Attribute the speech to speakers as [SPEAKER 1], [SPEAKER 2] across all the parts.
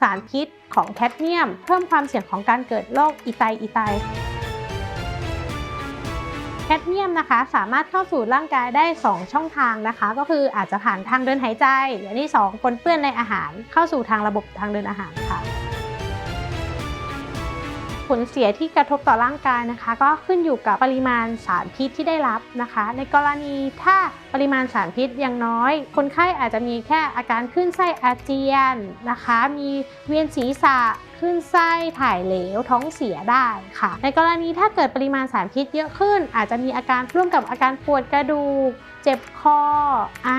[SPEAKER 1] สารพิษของแคดเมียม เพิ่มความเสี่ยงของการเกิดโรคอีไตอีไตแคดเมียมนะคะสามารถเข้าสู่ร่างกายได้ 2 ช่องทางนะคะ ก็คืออาจจะผ่านทางเดินหายใจอย่างที่ 2 ปนเปื้อนในอาหารเข้าสู่ทางระบบทางเดินอาหารค่ะ ผลเสียที่กระทบต่อร่างกายนะคะ ก็ขึ้นอยู่กับปริมาณสารพิษที่ได้รับนะคะ ในกรณีถ้าปริมาณสารพิษยังน้อย คนไข้อาจจะมีแค่อาการขึ้นไส้อาเจียนนะคะ มีเวียนศีรษะ ขึ้นไส้ถ่ายเหลวท้องเสียได้ค่ะ ในกรณีถ้าเกิดปริมาณสารพิษเยอะขึ้น อาจจะมีอาการร่วมกับอาการปวดกระดูก เจ็บคอ ไอ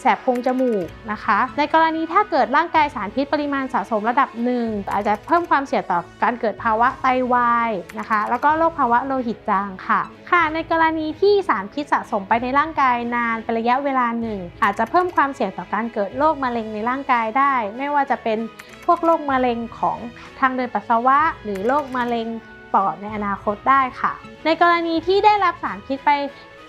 [SPEAKER 1] แสบโพรงจมูกนะคะ ในกรณีถ้าเกิดร่างกายสารพิษปริมาณสะสมระดับหนึ่งอาจจะเพิ่มความเสี่ยงต่อการเกิดภาวะไตวายนะคะ แล้วก็โรคภาวะโลหิตจางค่ะค่ะ ในกรณีที่สารพิษสะสมไปในร่างกายนานเป็นระยะเวลาหนึ่ง อาจจะเพิ่มความเสี่ยงต่อการเกิดโรคมะเร็งในร่างกายได้ ไม่ว่าจะเป็นพวกโรคมะเร็งของทางเดินปัสสาวะ หรือโรคมะเร็งปอดในอนาคตได้ค่ะ ในกรณีที่ได้รับสารพิษไป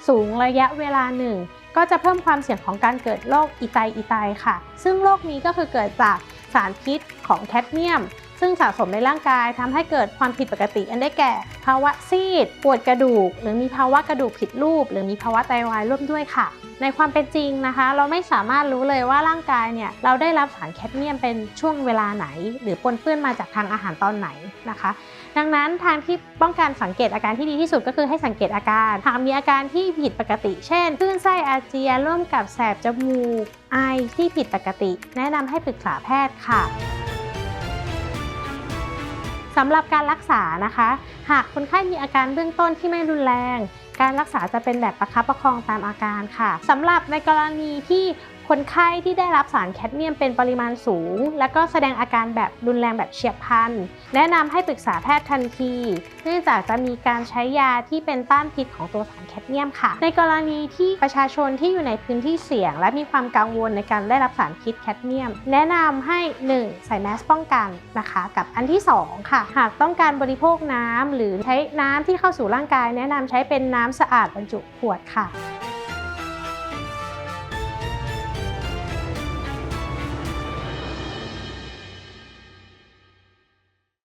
[SPEAKER 1] สูงระยะเวลาหนึ่ง ก็จะเพิ่มความเสี่ยงของการเกิดโรคอีไตอีไตค่ะ ซึ่งโรคนี้ก็คือเกิดจากสารพิษของแคดเมียม ซึ่งสะสมในร่างกายทำให้เกิดความผิดปกติ อันได้แก่ ภาวะซีด ปวดกระดูก หรือมีภาวะกระดูกผิดรูป หรือมีภาวะไตวายร่วมด้วยค่ะ ในความเป็นจริงนะคะ เราไม่สามารถรู้เลยว่าร่างกายเนี่ยเราได้รับสารแคดเมียมเป็นช่วงเวลาไหน หรือปนเปื้อนมาจากทางอาหารตอนไหนนะคะ ดังนั้นทางที่ป้องกันสังเกตอาการที่ดีที่สุดก็คือให้สังเกตอาการ หากมีอาการที่ผิดปกติ เช่นคลื่นไส้อาเจียนร่วมกับแสบจมูกไอที่ผิดปกติ แนะนำให้ปรึกษาแพทย์ค่ะ สำหรับการรักษานะคะ หากคนไข้มีอาการเบื้องต้นที่ไม่รุนแรง การรักษาจะเป็นแบบประคับประคองตามอาการค่ะสำหรับในกรณีที่ คนไข้ที่ได้รับสารแคดเมียมเป็นปริมาณสูง และก็แสดงอาการแบบรุนแรงแบบเฉียบพลัน แนะนำให้ปรึกษาแพทย์ทันที เนื่องจากจะมีการใช้ยาที่เป็นต้านพิษของตัวสารแคดเมียมค่ะ ในกรณีที่ประชาชนที่อยู่ในพื้นที่เสี่ยง และมีความกังวลในการได้รับสารพิษแคดเมียม แนะนำให้ 1. ใส่แมสป้องกันนะคะ กับอันที่ 2 ค่ะ หากต้องการบริโภคน้ำหรือใช้น้ำที่เข้าสู่ร่างกาย แนะนำใช้เป็นน้ำสะอาดบรรจุขวดค่ะ